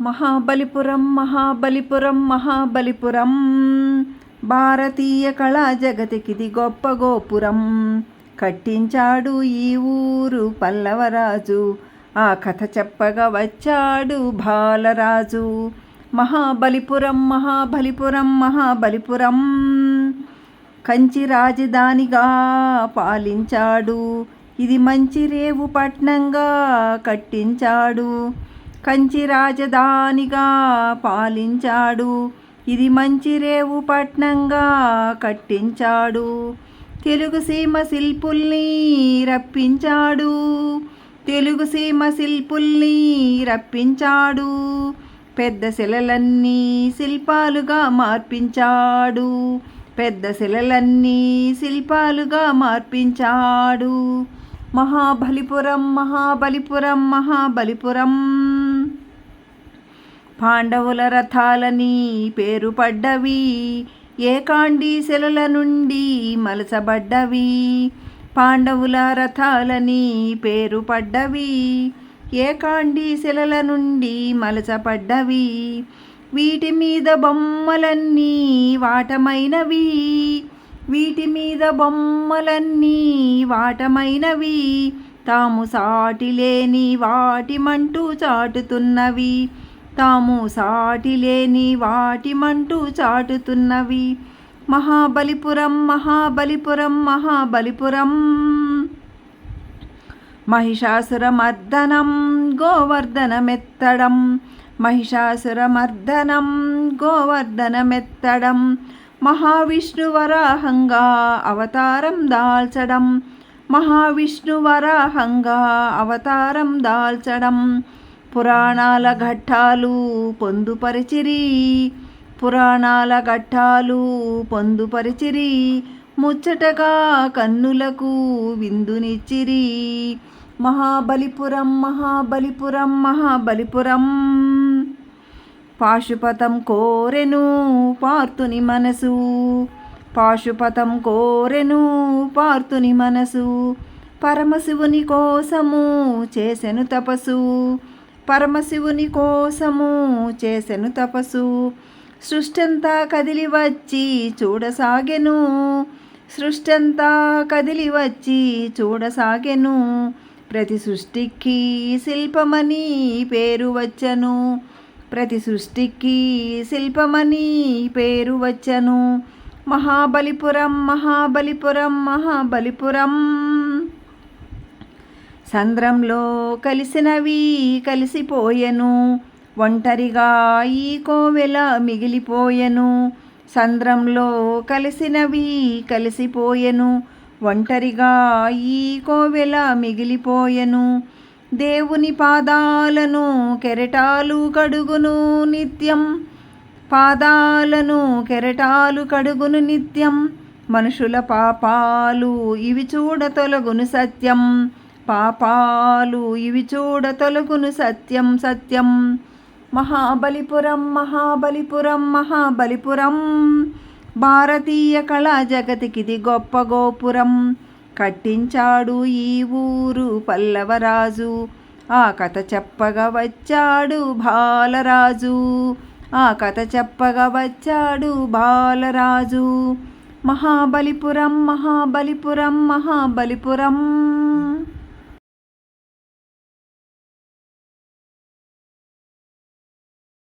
మహాబలిపురం మహాబలిపురం మహాబలిపురం. భారతీయ కళా జగతికిది గొప్ప గోపురం. కట్టించాడు ఈ ఊరు పల్లవరాజు. ఆ కథ చెప్పగా వచ్చాడు బాలరాజు. మహాబలిపురం మహాబలిపురం మహాబలిపురం. కంచి రాజధానిగా పాలించాడు. ఇది మంచి రేవు పట్నంగా కట్టించాడు. కంచి రాజధానిగా పాలించాడు. ఇది మంచి రేవు పట్నంగా కట్టించాడు. తెలుగు సీమ శిల్పుల్ని రప్పించాడు. తెలుగు సీమ శిల్పుల్ని రప్పించాడు. పెద్ద శిలలన్నీ శిల్పాలుగా మార్పించాడు. పెద్ద శిలలన్నీ శిల్పాలుగా మార్పించాడు. మహాబలిపురం మహాబలిపురం మహాబలిపురం. పాండవుల రథాలని పేరు పడ్డవి ఏకాండి శిలల నుండి మలసబడ్డవి పాండవుల రథాలని పేరు పడ్డవి ఏకాండి శిలల నుండి మలసపడ్డవి వీటి మీద బొమ్మలన్నీ వాటమైనవి. వీటి మీద బొమ్మలన్నీ వాటమైనవి. తాము సాటి లేని వాటిమంటూ చాటుతున్నవి. తాము సాటి లేని వాటిమంటూ చాటుతున్నవి. మహాబలిపురం మహాబలిపురం మహాబలిపురం. మహిషాసురమర్దనం గోవర్ధనమెత్తడం. మహిషాసురమర్దనం గోవర్ధనమెత్తడం. మహావిష్ణువరాహంగా అవతారం దాల్చడం. మహావిష్ణువరాహంగా అవతారం దాల్చడం. పురాణాల ఘట్టాలు పొందుపరిచిరి. పురాణాల ఘట్టాలు పొందుపరిచిరి. ముచ్చటగా కన్నులకు విందునిచ్చిరి. మహాబలిపురం మహాబలిపురం మహాబలిపురం. పాశుపతం కోరెను పార్తుని మనసు. పాశుపతం కోరెను పార్తుని మనసు. పరమశివుని కోసము చేసెను తపసు పరమశివుని కోసము చేసెను తపసు సృష్టంతా కదిలి వచ్చి చూడసాగెను. సృష్టంతా కదిలి వచ్చి చూడసాగెను. ప్రతి సృష్టికి శిల్పమని పేరు వచ్చను. ప్రతి సృష్టికి శిల్పమని పేరు వచ్చను. మహాబలిపురం మహాబలిపురం మహాబలిపురం. సంద్రంలో కలిసినవి కలిసిపోయెను. ఒంటరిగా ఈ కోవెల మిగిలిపోయెను. సంద్రంలో కలిసినవి కలిసిపోయెను. ఒంటరిగా ఈ కోవెల మిగిలిపోయెను. దేవుని పాదాలను కెరటాలు కడుగును నిత్యం. పాదాలను కెరటాలు కడుగును నిత్యం. మనుషుల పాపాలు ఇవి చూడ తొలగును సత్యం. పాపాలు ఇవి చూడ తొలగును సత్యం సత్యం. మహాబలిపురం మహాబలిపురం మహాబలిపురం. భారతీయ కళా జగతికిది గొప్ప గోపురం. కట్టించాడు ఈ ఊరు పల్లవరాజు. ఆ కథ చెప్పగా వచ్చాడు బాలరాజు. ఆ కథ చెప్పగా వచ్చాడు బాలరాజు. మహాబలిపురం మహాబలిపురం మహాబలిపురం.